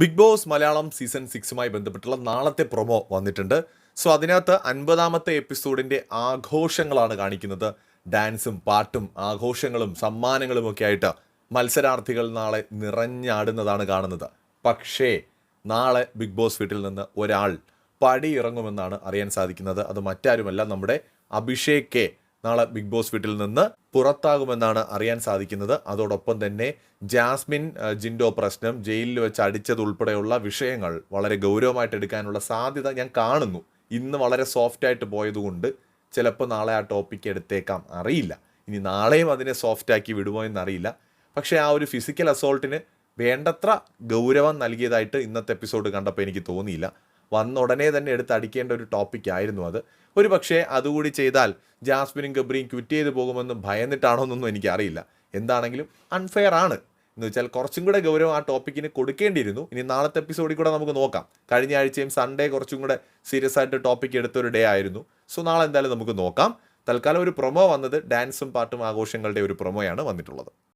Big Boss Malayalam season സിക്സുമായി ബന്ധപ്പെട്ടുള്ള നാളത്തെ പ്രൊമോ വന്നിട്ടുണ്ട്. സോ അതിനകത്ത് അൻപതാമത്തെ എപ്പിസോഡിന്റെ ആഘോഷങ്ങളാണ് കാണിക്കുന്നത്. ഡാൻസും പാട്ടും ആഘോഷങ്ങളും സമ്മാനങ്ങളും ഒക്കെ ആയിട്ട് മത്സരാർത്ഥികൾ നാളെ നിറഞ്ഞാടുന്നതാണ് കാണുന്നത്. പക്ഷേ നാളെ ബിഗ് ബോസ് വീട്ടിൽ നിന്ന് ഒരാൾ പടിയിറങ്ങുമെന്നാണ് അറിയാൻ സാധിക്കുന്നത്. അത് മറ്റാരുമല്ല നമ്മുടെ അഭിഷേക് കെ. നാളെ ബിഗ് ബോസ് വീട്ടിൽ നിന്ന് പുറത്താകുമെന്നാണ് അറിയാൻ സാധിക്കുന്നത്. അതോടൊപ്പം തന്നെ ജാസ്മിൻ ജിൻഡോ പ്രശ്നം ജയിലിൽ വെച്ച് അടിച്ചതുൾപ്പെടെയുള്ള വിഷയങ്ങൾ വളരെ ഗൗരവമായിട്ട് എടുക്കാനുള്ള സാധ്യത ഞാൻ കാണുന്നു. ഇന്ന് വളരെ സോഫ്റ്റ് ആയിട്ട് പോയതുകൊണ്ട് ചിലപ്പോൾ നാളെ ആ ടോപ്പിക്ക് എടുത്തേക്കാം. അറിയില്ല. ഇനി നാളെയും അതിനെ സോഫ്റ്റ് ആക്കി വിടുമോ എന്നറിയില്ല. പക്ഷേ ആ ഒരു ഫിസിക്കൽ അസോൾട്ടിന് വേണ്ടത്ര ഗൗരവം നൽകിയതായിട്ട് ഇന്നത്തെ എപ്പിസോഡ് കണ്ടപ്പോൾ എനിക്ക് തോന്നിയില്ല. വന്ന ഉടനെ തന്നെ എടുത്ത് അടിക്കേണ്ട ഒരു ടോപ്പിക് ആയിരുന്നു അത്. ഒരു പക്ഷേ അതുകൂടി ചെയ്താൽ ജാസ്മിനും ഗബ്രിയും ക്വിറ്റ് ചെയ്ത് പോകുമെന്ന് ഭയന്നിട്ടാണോ എന്നൊന്നും എനിക്കറിയില്ല. എന്താണെങ്കിലും അൺഫെയർ ആണ്. എന്ന് വെച്ചാൽ കുറച്ചും കൂടെ ഗൗരവം ആ ടോപ്പിക്കിന് കൊടുക്കേണ്ടിയിരുന്നു. ഇനി നാളത്തെ എപ്പിസോഡിൽ കൂടെ നമുക്ക് നോക്കാം. കഴിഞ്ഞ ആഴ്ചയും സൺഡേ കുറച്ചും കൂടെ സീരിയസ് ആയിട്ട് ടോപ്പിക് എടുത്തൊരു ഡേ ആയിരുന്നു. സോ നാളെ എന്തായാലും നമുക്ക് നോക്കാം. തൽക്കാലം ഒരു പ്രൊമോ വന്നത് ഡാൻസും പാട്ടും ആഘോഷങ്ങളുടെ ഒരു പ്രൊമോയാണ് വന്നിട്ടുള്ളത്.